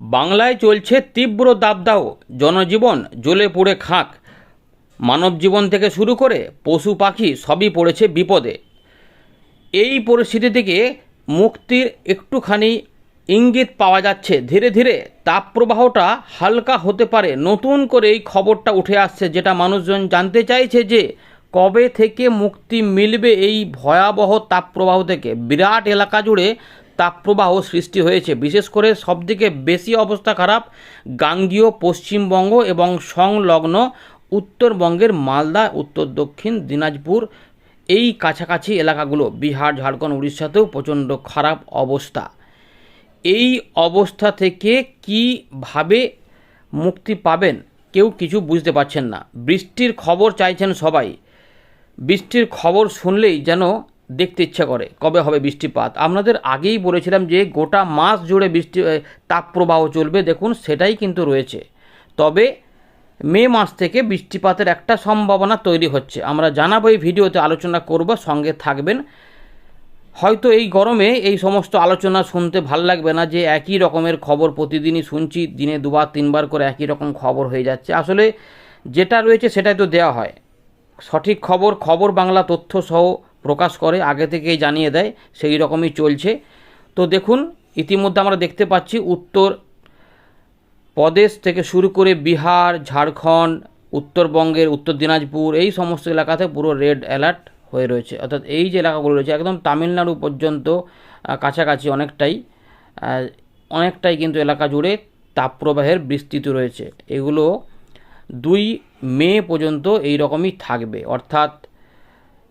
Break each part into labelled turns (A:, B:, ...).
A: বাংলায় চলছে তীব্র দাবদাহ, জনজীবন জ্বলে পুড়ে খাঁক। মানব জীবন থেকে শুরু করে পশু পাখি সবই পড়েছে বিপদে। এই পরিস্থিতি থেকে মুক্তির একটুখানি ইঙ্গিত পাওয়া যাচ্ছে। ধীরে ধীরে তাপপ্রবাহটা হালকা হতে পারে। নতুন করে এই খবরটা উঠে আসছে, যেটা মানুষজন জানতে চাইছে যে কবে থেকে মুক্তি মিলবে এই ভয়াবহ তাপপ্রবাহ থেকে। বিরাট এলাকা জুড়ে তাপপ্রবাহ সৃষ্টি হয়েছে। বিশেষ করে সবথেকে বেশি অবস্থা খারাপ গাঙ্গীয় পশ্চিমবঙ্গ এবং সংলগ্ন উত্তরবঙ্গের মালদা, উত্তর দক্ষিণ, দিনাজপুর এই কাছাকাছি এলাকাগুলো। বিহার, ঝাড়খণ্ড, উড়িষ্যাতেও প্রচণ্ড খারাপ অবস্থা। এই অবস্থা থেকে কীভাবে মুক্তি পাবেন কেউ কিছু বুঝতে পারছেন না। বৃষ্টির খবর চাইছেন সবাই। বৃষ্টির খবর শুনলেই যেন দেখতে ইচ্ছা করে, কবে হবে বৃষ্টিপাত। আপনাদের আগেই বলেছিলাম যে গোটা মাস জুড়ে বৃষ্টি তাপপ্রবাহ চলবে, দেখুন সেটাই কিন্তু রয়েছে। তবে মে মাস থেকে বৃষ্টিপাতের একটা সম্ভাবনা তৈরি হচ্ছে। আমরা জানাব এই ভিডিওতে, আলোচনা করব, সঙ্গে থাকবেন। হয়তো এই গরমে এই সমস্ত আলোচনা শুনতে ভালো লাগবে না, যে একই রকমের খবর প্রতিদিনই শুনছি, দিনে দুবার, তিনবার করে একই রকম খবর হয়ে যাচ্ছে। আসলে যেটা রয়েছে সেটাই তো দেওয়া হয়। সঠিক খবর খবর, বাংলা তথ্য সহ প্রকাশ করে, আগে থেকেই জানিয়ে দেয়, সেই রকমই চলছে। তো দেখুন, ইতিমধ্যে আমরা দেখতে পাচ্ছি উত্তর প্রদেশ থেকে শুরু করে বিহার, ঝাড়খণ্ড, উত্তরবঙ্গের উত্তর দিনাজপুর, এই সমস্ত এলাকাতে পুরো রেড অ্যালার্ট হয়ে রয়েছে। অর্থাৎ এই যে এলাকাগুলো রয়েছে, একদম তামিলনাড়ু পর্যন্ত কাছাকাছি অনেকটাই অনেকটাই কিন্তু এলাকা জুড়ে তাপপ্রবাহের বিস্তৃত রয়েছে। এগুলো দুই মে পর্যন্ত এই রকমই থাকবে। অর্থাৎ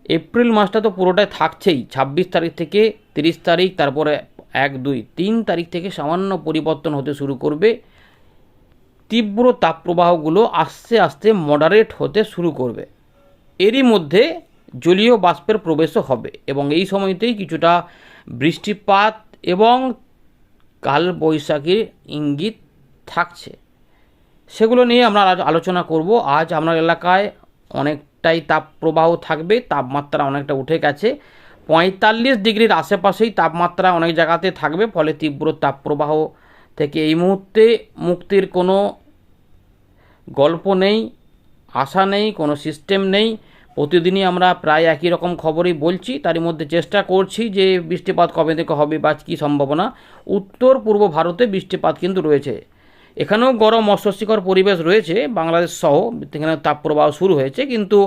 A: এপ্রিল মাসটা তো পুরোটাই থাকছেই। ছাব্বিশ তারিখ থেকে তিরিশ তারিখ, তারপরে এক, দুই, তিন তারিখ থেকে সামান্য পরিবর্তন হতে শুরু করবে। তীব্র তাপপ্রবাহগুলো আস্তে আস্তে মডারেট হতে শুরু করবে। এরই মধ্যে জলীয় বাষ্পের প্রবেশও হবে এবং এই সময়তেই কিছুটা বৃষ্টিপাত এবং কাল বৈশাখীর ইঙ্গিত থাকছে। সেগুলো নিয়ে আমরা আলোচনা করব। আজ আপনার এলাকায় অনেকটাই তাপপ্রবাহ থাকবে, তাপমাত্রা অনেকটা উঠে গেছে। পঁয়তাল্লিশ ডিগ্রির আশেপাশেই তাপমাত্রা অনেক জায়গাতে থাকবে, ফলে তীব্র তাপপ্রবাহ থেকে এই মুহূর্তে মুক্তির কোনো গল্প নেই, আশা নেই, কোনো সিস্টেম নেই। প্রতিদিনই আমরা প্রায় একই রকম খবরই বলছি। তারই মধ্যে চেষ্টা করছি যে বৃষ্টিপাত কবে থেকে হবে বা কী সম্ভাবনা। উত্তর পূর্ব ভারতে বৃষ্টিপাত কিন্তু রয়েছে। এখানেও গরম অস্বস্তিকর পরিবেশ রয়েছে, বাংলাদেশ সহ এখানে তাপপ্রবাহ শুরু হয়েছে, কিন্তু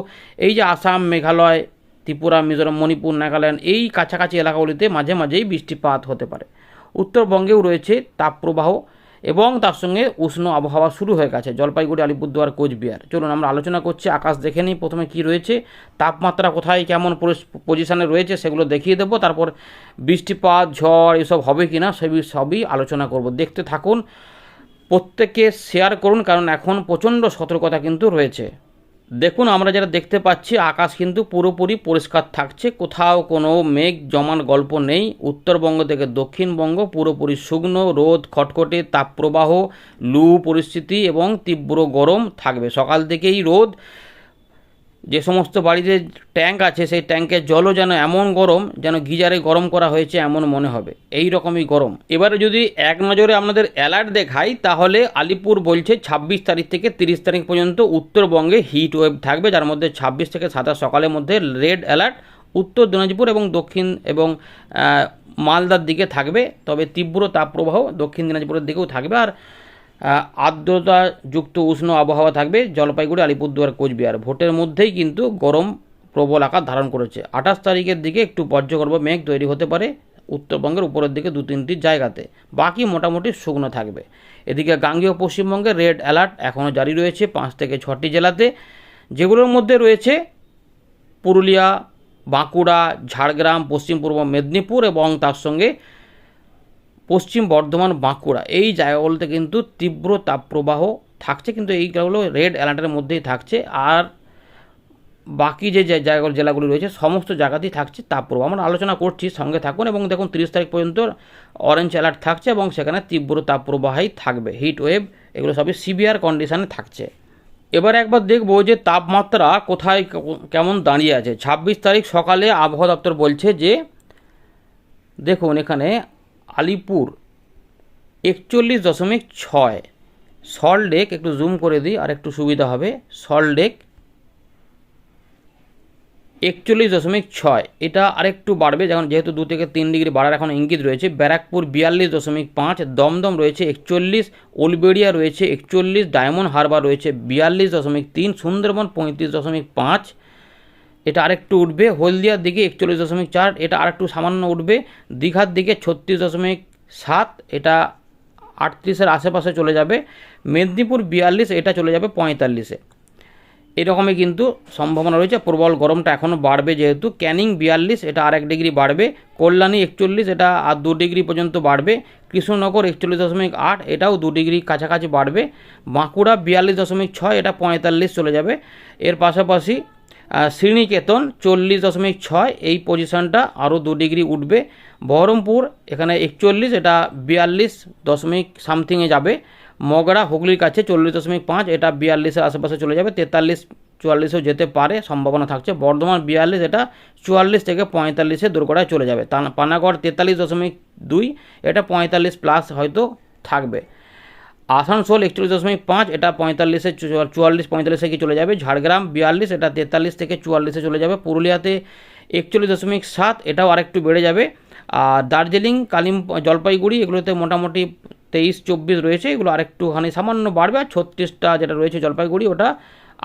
A: এই যে আসাম, মেঘালয়, ত্রিপুরা, মিজোরাম, মণিপুর, নাগাল্যান্ড, এই কাছাকাছি এলাকাগুলিতে মাঝে মাঝেই বৃষ্টিপাত হতে পারে। উত্তরবঙ্গেও রয়েছে তাপপ্রবাহ এবং তার সঙ্গে উষ্ণ আবহাওয়া শুরু হয়ে গেছে। জলপাইগুড়ি, আলিপুরদুয়ার, কোচবিহার। চলুন আমরা আলোচনা করছি, আকাশ দেখে নিই, প্রথমে কি রয়েছে, তাপমাত্রা কোথায়, কেমন পজিশানে রয়েছে সেগুলো দেখিয়ে দেবো, তারপর বৃষ্টিপাত, ঝড়, এসব হবে কি না সবই সবই আলোচনা করব। দেখতে থাকুন প্রত্যেকে শেয়ার করুন, কারণ এখন প্রচণ্ড সতর্কতা কিন্তু রয়েছে। দেখুন, আমরা যেটা দেখতে পাচ্ছি, আকাশ কিন্তু পুরোপুরি পরিষ্কার থাকছে। কোথাও কোনো মেঘ জমান গল্প নেই। উত্তরবঙ্গ থেকে দক্ষিণবঙ্গ পুরোপুরি শুকনো, রোদ, খটখটে, তাপপ্রবাহ, লু, পরিস্থিতি এবং তীব্র গরম থাকবে। সকাল থেকেই রোদ যে সমস্ত বাড়িতে ট্যাঙ্ক আছে, সেই ট্যাঙ্কের জলও যেন এমন গরম যেন গিজারে গরম করা হয়েছে এমন মনে হবে। এই রকমই গরম। এবারে যদি এক নজরে আপনাদের অ্যালার্ট দেখাই, তাহলে আলিপুর বলছে ছাব্বিশ তারিখ থেকে তিরিশ তারিখ পর্যন্ত উত্তরবঙ্গে হিট ওয়েভ থাকবে, যার মধ্যে ছাব্বিশ থেকে সাতাশ সকালের মধ্যে রেড অ্যালার্ট উত্তর দিনাজপুর এবং দক্ষিণ এবং মালদার দিকে থাকবে। তবে তীব্র তাপপ্রবাহ দক্ষিণ দিনাজপুরের দিকেও থাকবে। আর আর্দ্রতাযুক্ত উষ্ণ আবহাওয়া থাকবে জলপাইগুড়ি, আলিপুরদুয়ার, কোচবিহার। ভোটের মধ্যেই কিন্তু গরম প্রবল আকার ধারণ করেছে। আঠাশ তারিখের দিকে একটু বজ্রগর্ভ মেঘ তৈরি হতে পারে উত্তরবঙ্গের উপরের দিকে দু তিনটি জায়গাতে। বাকি মোটামুটি শুকনো থাকবে। এদিকে গাঙ্গেয় পশ্চিমবঙ্গে রেড অ্যালার্ট এখনও জারি রয়েছে পাঁচ থেকে ছটি জেলাতে। যেগুলোর মধ্যে রয়েছে পুরুলিয়া, বাঁকুড়া, ঝাড়গ্রাম, পশ্চিম পূর্ব মেদিনীপুর এবং তার সঙ্গে পশ্চিম বর্ধমান বাঁকুড়া। এই জায়গাগুলোতে কিন্তু তীব্র তাপপ্রবাহ থাকছে, কিন্তু এই জায়গাগুলো রেড অ্যালার্টের মধ্যেই থাকছে। আর বাকি যে জায়গাগুলো, জেলাগুলি রয়েছে, সমস্ত জায়গাতেই থাকছে তাপপ্রবাহ। আমরা আলোচনা করছি, সঙ্গে থাকুন এবং দেখুন তিরিশ তারিখ পর্যন্ত অরেঞ্জ অ্যালার্ট থাকছে এবং সেখানে তীব্র তাপপ্রবাহই থাকবে। হিট ওয়েভ এগুলো সবই সিভিয়ার কন্ডিশানে থাকছে। এবার একবার দেখব যে তাপমাত্রা কোথায় কেমন দাঁড়িয়ে আছে। ছাব্বিশ তারিখ সকালে আবহাওয়া দপ্তর বলছে যে, দেখুন এখানে আলিপুর একচল্লিশ দশমিক ছয়। সল্ট লেক একটু জুম করে দিই, আর একটু সুবিধা হবে। সল্ট লেক একচল্লিশ দশমিক ছয়। এটা আরেকটু বাড়বে, যখন যেহেতু দু থেকে তিন ডিগ্রি বাড়ার এখন ইঙ্গিত রয়েছে। ব্যারাকপুর বিয়াল্লিশ দশমিক পাঁচ, দমদম রয়েছে একচল্লিশ উলবেড়িয়া রয়েছে একচল্লিশ, ডায়মন্ড হারবার রয়েছে বিয়াল্লিশ দশমিক তিন, সুন্দরবন পঁয়ত্রিশ দশমিক পাঁচ। এটা আরেকটু উঠবে। হলদিয়ার দিকে একচল্লিশ দশমিক চার, এটা আরেকটু সামান্য উঠবে। দীঘার দিকে ছত্রিশ দশমিক সাত, এটা আটত্রিশের আশেপাশে চলে যাবে। মেদিনীপুর বিয়াল্লিশ, এটা চলে যাবে পঁয়তাল্লিশে। এরকমই কিন্তু সম্ভাবনা রয়েছে। প্রবল গরমটা এখনও বাড়বে যেহেতু। ক্যানিং বিয়াল্লিশ, এটা আর এক ডিগ্রি বাড়বে। কল্যাণী একচল্লিশ, এটা আর দু ডিগ্রি পর্যন্ত বাড়বে। কৃষ্ণনগর একচল্লিশ দশমিক আট, এটাও দু ডিগ্রি কাছাকাছি বাড়বে। বাঁকুড়া বিয়াল্লিশ দশমিক ছয়, এটা পঁয়তাল্লিশ চলে যাবে। এর পাশাপাশি শ্রীনিকেতন চল্লিশ দশমিক ছয়, এই পজিশনটা আরও দু ডিগ্রি উঠবে। বহরমপুর এখানে একচল্লিশ, এটা বিয়াল্লিশ দশমিক সামথিংয়ে যাবে। মগরা হুগলির কাছে চল্লিশ দশমিক পাঁচ, এটা বিয়াল্লিশের আশেপাশে চলে যাবে। তেতাল্লিশ, চুয়াল্লিশেও যেতে পারে, সম্ভাবনা থাকছে। বর্ধমান বিয়াল্লিশ, এটা চুয়াল্লিশ থেকে পঁয়তাল্লিশে দুর্গড়ায় চলে যাবে। পানাগড় তেতাল্লিশ দশমিক দুই, এটা পঁয়তাল্লিশ প্লাস হয়তো থাকবে। আসানসোল একচল্লিশ দশমিক পাঁচ, এটা পঁয়তাল্লিশে চুয়াল্লিশ, পঁয়তাল্লিশে কি চলে যাবে? ঝাড়গ্রাম বিয়াল্লিশ, এটা তেতাল্লিশ থেকে চুয়াল্লিশে চলে যাবে। পুরুলিয়াতে একচল্লিশ দশমিক সাত, এটাও আরেকটু বেড়ে যাবে। আর দার্জিলিং, কালিম জলপাইগুড়ি, এগুলোতে মোটামুটি তেইশ, চব্বিশ রয়েছে। এগুলো আরেকটুখানি সামান্য বাড়বে। আর ছত্রিশটা যেটা রয়েছে জলপাইগুড়ি, ওটা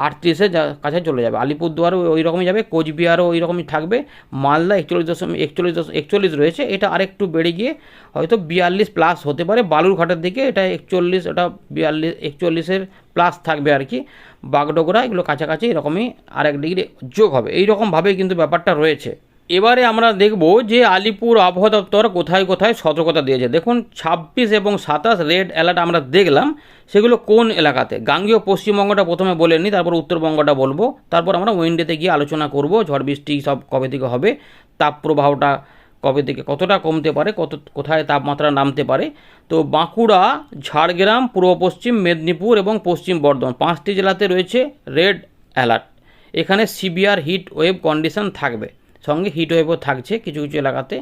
A: আটত্রিশে কাছে চলে যাবে। আলিপুরদুয়ারও ওই রকমই যাবে, কোচবিহারও ওই রকমই থাকবে, মালদা একচল্লিশ দশমিক একচল্লিশ দশ, একচল্লিশ রয়েছে। এটা আরেকটু বেড়ে গিয়ে হয়তো বিয়াল্লিশ প্লাস হতে পারে। বালুরঘাটের দিকে এটা একচল্লিশ, এটা বিয়াল্লিশ, একচল্লিশের প্লাস থাকবে আর কি। বাগডোগরা এগুলো কাছাকাছি এরকমই আরেক ডিগ্রি যোগ হবে। এই রকমভাবেই কিন্তু ব্যাপারটা রয়েছে। এবারে আমরা দেখব যে আলিপুর আবহাওয়া দপ্তর কোথায় কোথায় সতর্কতা দিয়েছে। দেখুন, ছাব্বিশ এবং সাতাশ রেড অ্যালার্ট আমরা দেখলাম, সেগুলো কোন এলাকাতে? গাঙ্গীয় পশ্চিমবঙ্গটা প্রথমে বলে নিই তারপর উত্তরবঙ্গটা বলব, তারপর আমরা উইন্ডেতে গিয়ে আলোচনা করব, ঝড় বৃষ্টি সব কবে থেকে হবে তাপপ্রবাহটা কবে থেকে কতটা কমতে পারে, কত, কোথায় তাপমাত্রা নামতে পারে। তো বাঁকুড়া, ঝাড়গ্রাম, পূর্ব পশ্চিম, মেদিনীপুর এবং পশ্চিম বর্ধমান, পাঁচটি জেলাতে রয়েছে রেড অ্যালার্ট। এখানে সিভিয়ার হিট ওয়েভ কন্ডিশন থাকবে। সঙ্গে হিট ওয়েভও থাকছে কিছু কিছু এলাকাতে।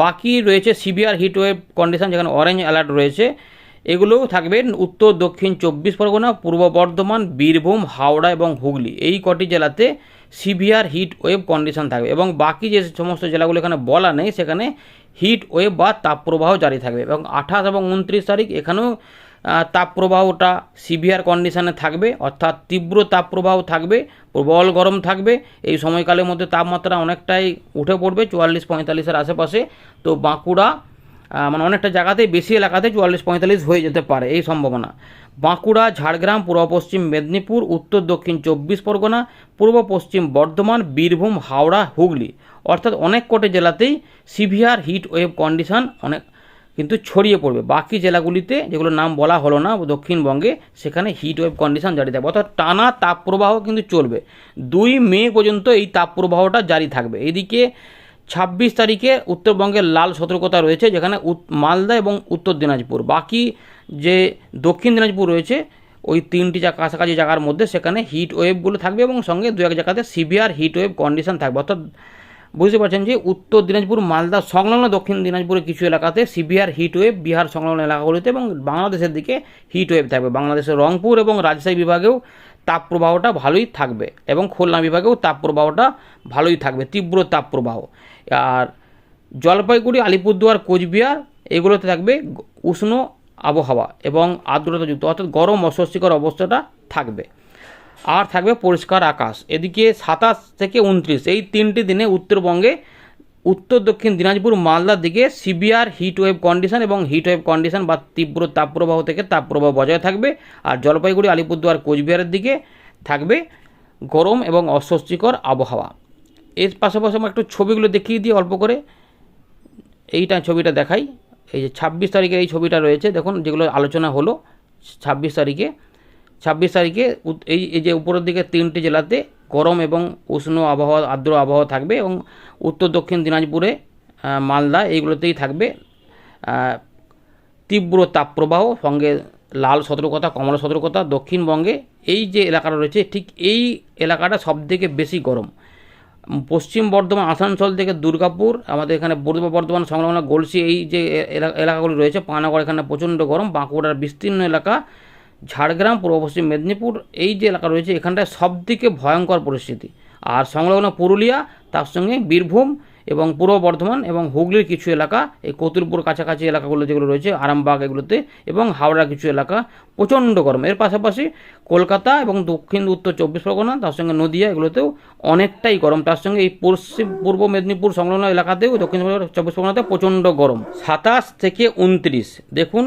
A: বাকি রয়েছে সিভিয়ার হিট ওয়েভ কন্ডিশন যেখানে অরেঞ্জ অ্যালার্ট রয়েছে, এগুলোও থাকবে উত্তর, দক্ষিণ, চব্বিশ পরগনা, পূর্ব বর্ধমান, বীরভূম, হাওড়া এবং হুগলি। এই কটি জেলাতে সিভিয়ার হিট ওয়েভ কন্ডিশন থাকবে এবং বাকি যে সমস্ত জেলাগুলো এখানে বলা নেই, সেখানে হিট ওয়েভ বা তাপপ্রবাহ জারি থাকবে এবং আঠাশ এবং উনত্রিশ তারিখ এখানেও তাপপ্রবাহটা সিভিয়ার কন্ডিশনে থাকবে, অর্থাৎ তীব্র তাপপ্রবাহ থাকবে, প্রবল গরম থাকবে। এই সময়কালের মধ্যে তাপমাত্রা অনেকটাই উঠে পড়বে চুয়াল্লিশ পঁয়তাল্লিশের আশেপাশে। তো বাঁকুড়া মানে অনেকটা জায়গাতেই বেশি এলাকাতে চুয়াল্লিশ পঁয়তাল্লিশ হয়ে যেতে পারে এই সম্ভাবনা। বাঁকুড়া, ঝাড়গ্রাম, পূর্ব পশ্চিম মেদিনীপুর, উত্তর দক্ষিণ চব্বিশ পরগনা, পূর্ব পশ্চিম বর্ধমান, বীরভূম, হাওড়া, হুগলি। অর্থাৎ অনেক কটি জেলাতেই সিভিয়ার হিট ওয়েভ কন্ডিশন অনেক কিন্তু ছড়িয়ে পড়বে। বাকি জেলাগুলিতে যেগুলোর নাম বলা হলো না, দক্ষিণবঙ্গে সেখানে হিট ওয়েভ কন্ডিশন জারি থাকবে। অর্থাৎ টানা তাপপ্রবাহ কিন্তু চলবে। দুই মে পর্যন্ত এই তাপপ্রবাহটা জারি থাকবে। এদিকে ছাব্বিশ তারিখে উত্তরবঙ্গের লাল সতর্কতা রয়েছে, যেখানে মালদা এবং উত্তর দিনাজপুর। বাকি যে দক্ষিণ দিনাজপুর রয়েছে, ওই তিনটি যা কাছাকাছি জায়গার মধ্যে সেখানে হিট ওয়েভগুলো থাকবে এবং সঙ্গে দু এক জায়গাতে সিভিয়ার হিট ওয়েভ কন্ডিশন থাকবে। অর্থাৎ বুঝতে পারছেন যে উত্তর দিনাজপুর, মালদা সংলগ্ন দক্ষিণ দিনাজপুরের কিছু এলাকাতে সিভিয়ার হিট ওয়েভ বিহার সংলগ্ন এলাকাগুলিতে এবং বাংলাদেশের দিকে হিট ওয়েভ থাকবে। বাংলাদেশের রংপুর এবং রাজশাহী বিভাগেও তাপপ্রবাহটা ভালোই থাকবে এবং খুলনা বিভাগেও তাপপ্রবাহটা ভালোই থাকবে, তীব্র তাপপ্রবাহ। আর জলপাইগুড়ি, আলিপুরদুয়ার, কোচবিহার এগুলোতে থাকবে উষ্ণ আবহাওয়া এবং আর্দ্রতাযুক্ত অর্থাৎ গরম অস্বস্তিকর অবস্থাটা থাকবে। আর থাকবে পরিষ্কার আকাশ। এদিকে সাতাশ থেকে উনত্রিশ, এই তিনটি দিনে উত্তরবঙ্গে, উত্তর দক্ষিণ দিনাজপুর, মালদার দিকে সিভিয়ার হিট ওয়েভ কন্ডিশন এবং হিট ওয়েভ কন্ডিশন বা তীব্র তাপপ্রবাহ থেকে তাপপ্রবাহ বজায় থাকবে। আর জলপাইগুড়ি, আলিপুরদুয়ার, কোচবিহারের দিকে থাকবে গরম এবং অস্বস্তিকর আবহাওয়া। এর পাশাপাশি আমরা একটু ছবিগুলো দেখিয়ে দিই অল্প করে। এইটা ছবিটা দেখাই। এই যে ছাব্বিশ তারিখের এই ছবিটা রয়েছে। দেখুন, যেগুলো আলোচনা হলো, ছাব্বিশ তারিখে। ছাব্বিশ তারিখে এই এই যে উপরের দিকে তিনটি জেলাতে গরম এবং উষ্ণ আবহাওয়া, আর্দ্র আবহাওয়া থাকবে এবং উত্তর দক্ষিণ দিনাজপুরে মালদা এইগুলোতেই থাকবে। তীব্র তাপপ্রবাহ, সঙ্গে লাল সতর্কতা, কমলা সতর্কতা, দক্ষিণবঙ্গে এই যে এলাকাটা রয়েছে, ঠিক এই এলাকাটা সবথেকে বেশি গরম। পশ্চিম বর্ধমান, আসানসোল থেকে দুর্গাপুর, আমাদের এখানে পূর্ব বর্ধমান সংলগ্ন গলসি এই যে এলাকাগুলি রয়েছে, পানাগড় এখানে প্রচণ্ড গরম, বাঁকুড়ার বিস্তীর্ণ এলাকা ঝাড়গ্রাম, পূর্ব পশ্চিম মেদিনীপুর, এই যে এলাকা রয়েছে, এখানটায় সবদিকে ভয়ঙ্কর পরিস্থিতি। আর সংলগ্ন পুরুলিয়া, তার সঙ্গে বীরভূম এবং পূর্ব বর্ধমান এবং হুগলির কিছু এলাকা, এই কতুলপুর কাছাকাছি এলাকাগুলো যেগুলো রয়েছে, আরামবাগ এগুলোতে এবং হাওড়ার কিছু এলাকা, প্রচণ্ড গরম। এর পাশাপাশি কলকাতা এবং দক্ষিণ উত্তর চব্বিশ পরগনা, তার সঙ্গে নদিয়া এগুলোতেও অনেকটাই গরম। তার সঙ্গে এই পশ্চিম, পূর্ব মেদিনীপুর সংলগ্ন এলাকাতেও, দক্ষিণ চব্বিশ পরগনাতে প্রচণ্ড গরম। সাতাশ থেকে উনত্রিশ, দেখুন,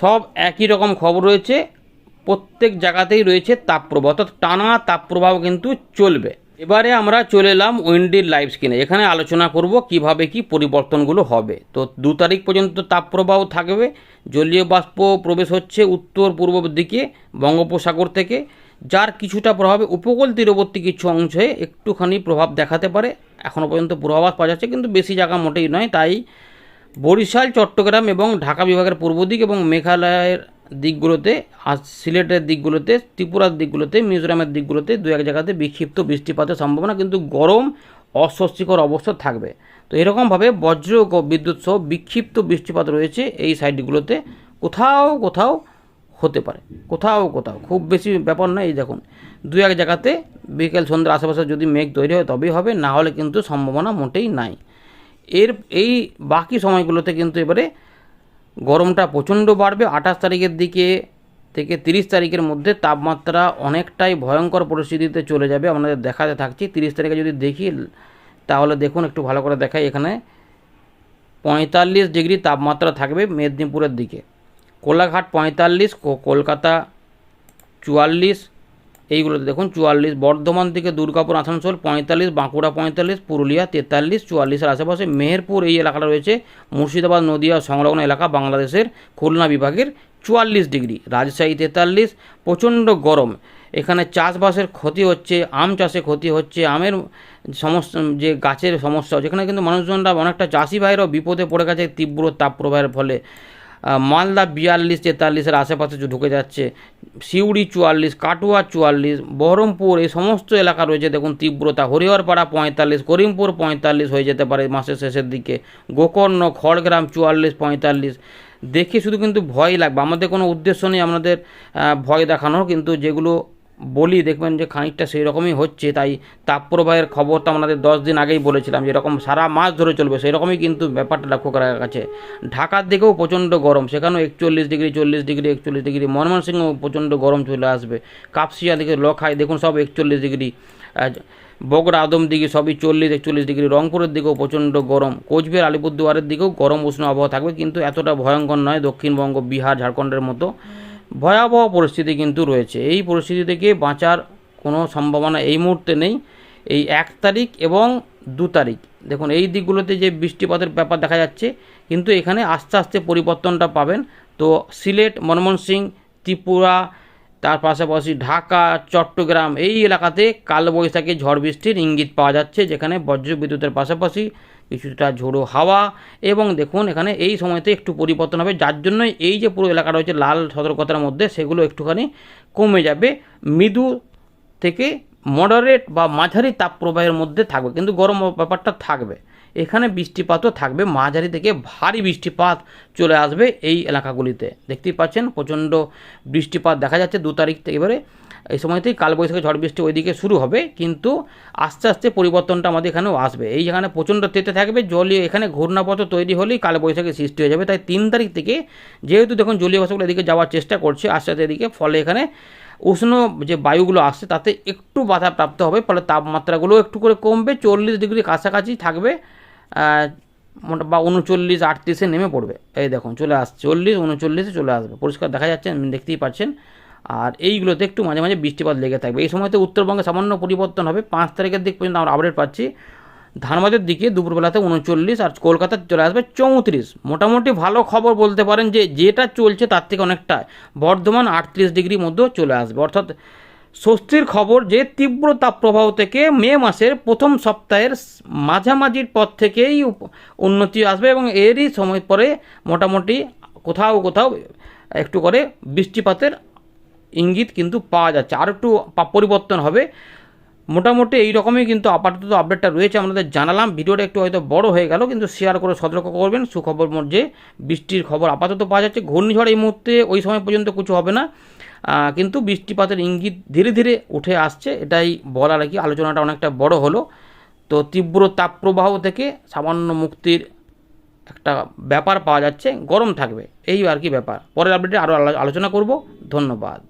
A: সব একই রকম খবর রয়েছে। প্রত্যেক জায়গাতেই রয়েছে তাপপ্রবাহ। অর্থাৎ টানা তাপপ্রবাহ কিন্তু চলবে। এবারে আমরা চলে এলাম উইন্ডির লাইভ স্ক্রিনে। এখানে আলোচনা করব কীভাবে কি পরিবর্তনগুলো হবে। তো দু তারিখ পর্যন্ত তাপপ্রবাহ থাকবে। জলীয় বাষ্প প্রবেশ হচ্ছে উত্তর পূর্ব দিকে বঙ্গোপসাগর থেকে। যার কিছুটা প্রভাবে উপকূল তীরবর্তী কিছু অংশে একটুখানি প্রভাব দেখাতে পারে। এখনও পর্যন্ত পূর্বাভাস পাওয়া যাচ্ছে, কিন্তু বেশি জায়গা মোটেই নয়। তাই বরিশাল, চট্টগ্রাম এবং ঢাকা বিভাগের পূর্ব দিক এবং মেঘালয়ের দিকগুলোতে আর সিলেটের দিকগুলোতে, ত্রিপুরার দিকগুলোতে, মিজোরামের দিকগুলোতে দু এক জায়গাতে বিক্ষিপ্ত বৃষ্টিপাতের সম্ভাবনা, কিন্তু গরম অস্বস্তিকর অবস্থা থাকবে। তো এরকমভাবে বজ্র বিদ্যুৎ সহ বিক্ষিপ্ত বৃষ্টিপাত রয়েছে এই সাইডগুলোতে কোথাও কোথাও হতে পারে, কোথাও কোথাও, খুব বেশি ব্যাপার নয়। এই দেখুন দু এক জায়গাতে বিকেল সন্ধ্যার আশেপাশে যদি মেঘ তৈরি হয় তবেই হবে, না হলে কিন্তু সম্ভাবনা মোটেই নাই। এর, এই বাকি সময়গুলোতে কিন্তু এবারে গরমটা প্রচণ্ড বাড়বে। আঠাশ তারিখের দিকে থেকে তিরিশ তারিখের মধ্যে তাপমাত্রা অনেকটাই ভয়ঙ্কর পরিস্থিতিতে চলে যাবে। আপনাদের দেখাতে থাকছি। তিরিশ তারিখে যদি দেখি, তাহলে দেখুন, একটু ভালো করে দেখাই এখানে। পঁয়তাল্লিশ ডিগ্রি তাপমাত্রা থাকবে মেদিনীপুরের দিকে। কোলাঘাট পঁয়তাল্লিশ কলকাতা চুয়াল্লিশ এইগুলোতে দেখুন চুয়াল্লিশ, বর্ধমান থেকে দুর্গাপুর, আসানসোল পঁয়তাল্লিশ, বাঁকুড়া পঁয়তাল্লিশ, পুরুলিয়া তেতাল্লিশ, চুয়াল্লিশের আশেপাশে মেহেরপুর এই এলাকাটা রয়েছে, মুর্শিদাবাদ, নদিয়া, সংলগ্ন এলাকা বাংলাদেশের খুলনা বিভাগের চুয়াল্লিশ ডিগ্রি, রাজশাহী তেতাল্লিশ, প্রচণ্ড গরম, এখানে চাষবাসের ক্ষতি হচ্ছে, আম চাষে ক্ষতি হচ্ছে, আমের সমস্যা যে গাছের সমস্যা হচ্ছে, এখানে কিন্তু মানুষজনরা অনেকটা চাষি ভাইরাও বিপদে পড়ে গেছে তীব্র তাপপ্রবাহের ফলে। মালদা বিয়াল্লিশ, তেতাল্লিশের আশেপাশে ঢুকে যাচ্ছে, সিউড়ি চুয়াল্লিশ, কাটুয়া চুয়াল্লিশ, বহরমপুর, এই সমস্ত এলাকা রয়েছে, দেখুন, তীব্রতা। হরিহরপাড়া পঁয়তাল্লিশ, করিমপুর পঁয়তাল্লিশ হয়ে যেতে পারে মাসের শেষের দিকে। গোকর্ণ, খড়গ্রাম চুয়াল্লিশ, পঁয়তাল্লিশ। দেখে শুধু কিন্তু ভয় লাগবে। আমাদের কোনো উদ্দেশ্য নেই আমাদের ভয় দেখানোর, কিন্তু যেগুলো বলি, দেখবেন যে খানিকটা সেই রকমই হচ্ছে। তাই তাপপ্রবাহের খবরটা আমাদের দশ দিন আগেই বলেছিলাম, যেরকম সারা মাস ধরে চলবে সেই রকমই কিন্তু ব্যাপারটা লক্ষ্য করা গেছে। ঢাকার দিকেও প্রচণ্ড গরম, সেখানেও একচল্লিশ ডিগ্রি, চল্লিশ ডিগ্রি, একচল্লিশ ডিগ্রি, ময়মনসিংহেও প্রচণ্ড গরম চলে আসবে। কাপসিয়া দিকে লখাই, দেখুন সব একচল্লিশ ডিগ্রি বগুড়া, আদম দিকে সবই চল্লিশ, একচল্লিশ ডিগ্রি, রংপুরের দিকেও প্রচণ্ড গরম। কোচবিহার, আলিপুরদুয়ারের দিকেও গরম উষ্ণ আবহাওয়া থাকবে, কিন্তু এতটা ভয়ঙ্কর নয় দক্ষিণবঙ্গ, বিহার, ঝাড়খণ্ডের মতো। ভয়াবহ পরিস্থিতি কিন্তু রয়েছে। এই পরিস্থিতি থেকে বাঁচার কোনো সম্ভাবনা এই মুহূর্তে নেই। এই এক তারিখ এবং দু তারিখ। দেখুন, এই দিকগুলোতে যে বৃষ্টিপাতের ব্যাপার দেখা যাচ্ছে, কিন্তু এখানে আস্তে আস্তে পরিবর্তনটা পাবেন। তো সিলেট ময়মনসিংহ ত্রিপুরা, তার পাশাপাশি ঢাকা, চট্টগ্রাম এই এলাকাতে কালবৈশাখী ঝড় বৃষ্টির ইঙ্গিত পাওয়া যাচ্ছে, যেখানে বজ্র বিদ্যুতের পাশাপাশি কিছুটা ঝোড়ো হাওয়া এবং দেখুন এখানে এই সময়তে একটু পরিবর্তন হবে। যার জন্যই এই যে পুরো এলাকা রয়েছে লাল সতর্কতার মধ্যে সেগুলো একটুখানি কমে যাবে। মৃদু থেকে মডারেট বা মাঝারি তাপপ্রবাহের মধ্যে থাকবে। কিন্তু গরম ব্যাপারটা থাকবে। এখানে বৃষ্টিপাতও থাকবে। মাঝারি থেকে ভারী বৃষ্টিপাত চলে আসবে এই এলাকাগুলিতে। দেখতেই পাচ্ছেন প্রচণ্ড বৃষ্টিপাত দেখা যাচ্ছে দু তারিখ থেকে এবারে। এই সময়তেই কালবৈশাখী ঝড় বৃষ্টি ওইদিকে শুরু হবে, কিন্তু আস্তে আস্তে পরিবর্তনটা আমাদের এখানেও আসবে। এই যেখানে প্রচণ্ড তেতে থাকবে, জলীয় এখানে ঘূর্ণাপথ তৈরি হলেই কালবৈশাখী সৃষ্টি হয়ে যাবে। তাই তিন তারিখ থেকে যেহেতু দেখুন জলীয় বাষ্পগুলো এদিকে যাওয়ার চেষ্টা করছে, আস্তে আস্তে এদিকে, ফলে এখানে উষ্ণ যে বায়ুগুলো আসছে তাতে একটু বাধা প্রাপ্ত হবে, ফলে তাপমাত্রাগুলো একটু করে কমবে, চল্লিশ ডিগ্রি কাছাকাছি থাকবে বা উনচল্লিশ আটত্রিশে নেমে পড়বে। এই দেখুন, চলে আসছে চল্লিশ, উনচল্লিশে চলে আসবে। পরিষ্কার দেখা যাচ্ছে, দেখতেই পাচ্ছেন আর এইগুলোতে একটু মাঝে মাঝে বৃষ্টিপাত লেগে থাকবে। এই সময়তে উত্তরবঙ্গে সামান্য পরিবর্তন হবে। পাঁচ তারিখের দিক পর্যন্ত আমরা আপডেট পাচ্ছি। ধানবাদের দিকে দুপুরবেলাতে উনচল্লিশ আর কলকাতায় চলে আসবে চৌত্রিশ। মোটামুটি ভালো খবর বলতে পারেন যে, যেটা চলছে তার থেকে অনেকটা বর্ধমান আটত্রিশ ডিগ্রির মধ্যেও চলে আসবে। অর্থাৎ স্বস্তির খবর যে, তীব্র তাপপ্রবাহ থেকে মে মাসের প্রথম সপ্তাহের মাঝামাঝির পর থেকেই উন্নতি আসবে এবং এরই সময় পরে মোটামুটি কোথাও কোথাও একটু করে বৃষ্টিপাতের ইঙ্গিত কিন্তু পাওয়া যাচ্ছে। আর একটু পরিবর্তন হবে। মোটামুটি এই রকমই কিন্তু আপাতত আপডেটটা রয়েছে, আপনাদের জানালাম। ভিডিওটা একটু হয়তো বড় হয়ে গেল, কিন্তু শেয়ার করে সতর্ক করবেন। সুখবর মধ্যে বৃষ্টির খবর আপাতত পাওয়া যাচ্ছে। ঘূর্ণিঝড় এই মুহূর্তে ওই সময় পর্যন্ত কিছু হবে না। কিন্তু বৃষ্টিপাতের ইঙ্গিত ধীরে ধীরে উঠে আসছে। এটাই বলার আর কি। আলোচনাটা অনেকটা বড় হলো। তো তীব্র তাপপ্রবাহ থেকে সামান্য মুক্তির একটা ব্যাপার পাওয়া যাচ্ছে। গরম থাকবে। এই আর কি ব্যাপার। পরের আপডেটে আরও আলোচনা করব। ধন্যবাদ।